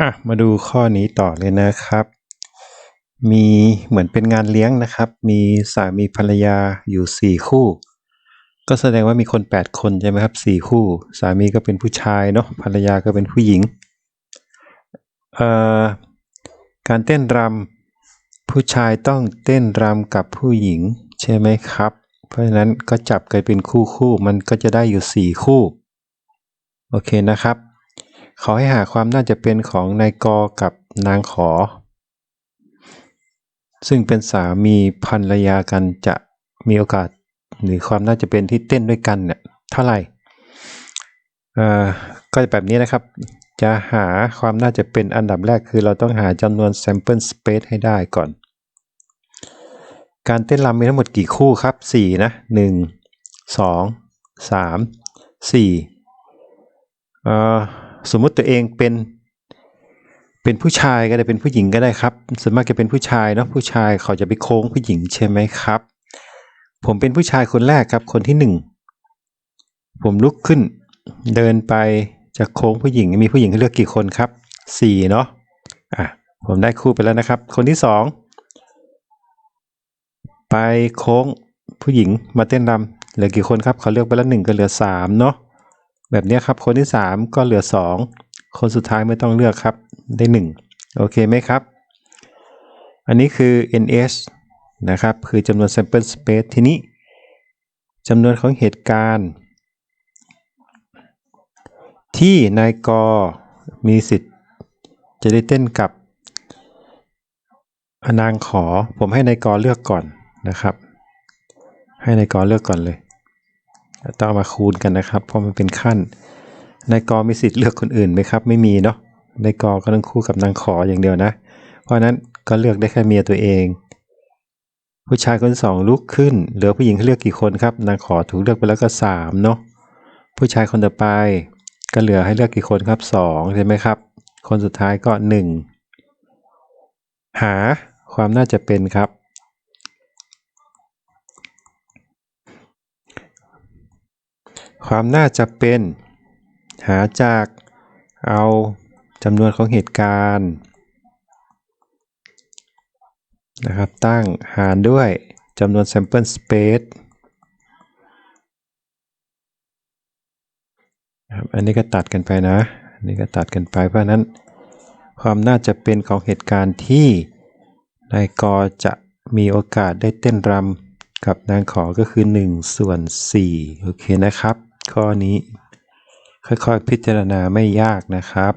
อะมาดูข้อนี้ต่อเลยนะครับ มีเหมือนเป็นงานเลี้ยงนะครับ มีสามีภรรยาอยู่สี่คู่ ก็แสดงว่ามีคนแปดคนใช่ไหมครับสี่คู่ สามีก็เป็นผู้ชายเนาะภรรยาก็เป็นผู้หญิงเอ่อการเต้นรำผู้ชายต้องเต้นรำกับผู้หญิงใช่ไหมครับ เพราะฉะนั้นก็จับกันเป็นคู่คู่มันก็จะได้อยู่สี่คู่ โอเคนะครับ ขอให้หาความน่าจะเป็นของนายกอกับนางขอ ซึ่งเป็นสามีภรรยากันจะมีโอกาสหรือความน่าจะเป็นที่เต้นด้วยกันเนี่ยเท่าไหร่เอ่อก็แบบนี้นะครับ จะหาความน่าจะเป็นอันดับแรกคือเราต้องหาจำนวน sample space ให้ได้ก่อน การเต้นรำมีทั้งหมดกี่คู่ครับ 4 นะ 1 2 3 4เอ่อ สมมุติตัวเองเป็นเป็นผู้ชายก็ได้เป็นผู้หญิงก็ได้ครับส่วนมากจะเป็นผู้ชายเนาะผู้ชายเขาจะไปโค้งผู้หญิงใช่ไหมครับ ผมเป็นผู้ชายคนแรกครับ คนที่หนึ่งผมลุกขึ้น เดินไปจะโค้งผู้หญิงมีผู้หญิงให้เลือกกี่คนครับสี่เนาะอะผมได้คู่ไปแล้วนะครับ คนที่สองไปโค้งผู้หญิงมาเต้นรำเหลือกี่คนครับ เขาเลือกไปแล้วหนึ่งก็เหลือสามเนาะ แบบนี้ครับ คนที่สามก็เหลือสองคนสุดท้ายไม่ต้องเลือกครับ ได้หนึ่งโอเคไหมครับ อันนี้คือ ns นะครับ คือจำนวน sample space ทีนี้จำนวนของเหตุการณ์ ที่นายกมีสิทธิ์จะได้เต้นกับนางขอผมให้นายกเลือกก่อนนะครับ ให้นายกเลือกก่อนเลย ต้องมาคูณกันนะครับ เพราะมันเป็นขั้นนายกมีสิทธิ์เลือกคนอื่นไหมครับ ไม่มีเนาะนายกก็ต้องคู่กับนางขออย่างเดียวนะ เพราะนั้นก็เลือกได้แค่เมียตัวเอง ผู้ชายคนสองลุกขึ้น เหลือผู้หญิงให้เลือกกี่คนครับ นางขอถูกเลือกไปแล้วก็สามเนาะผู้ชายคนต่อไป ก็เหลือให้เลือกกี่คนครับสองใช่ไหมครับ คนสุดท้ายก็หนึ่งหาความน่าจะเป็นครับ ความน่าจะเป็น หาจากเอาจำนวนของเหตุการณ์นะครับตั้งหารด้วยจำนวน sample space ครับอันนี้ก็ตัดกันไปนะ อันนี้ก็ตัดกันไปเพราะนั้น ความน่าจะเป็นของเหตุการณ์ที่นายกจะมีโอกาสได้เต้นรำกับนางขอก็คือ1ส่วน4โอเคนะครับ ข้อนี้ค่อยๆพิจารณาไม่ยากนะครับ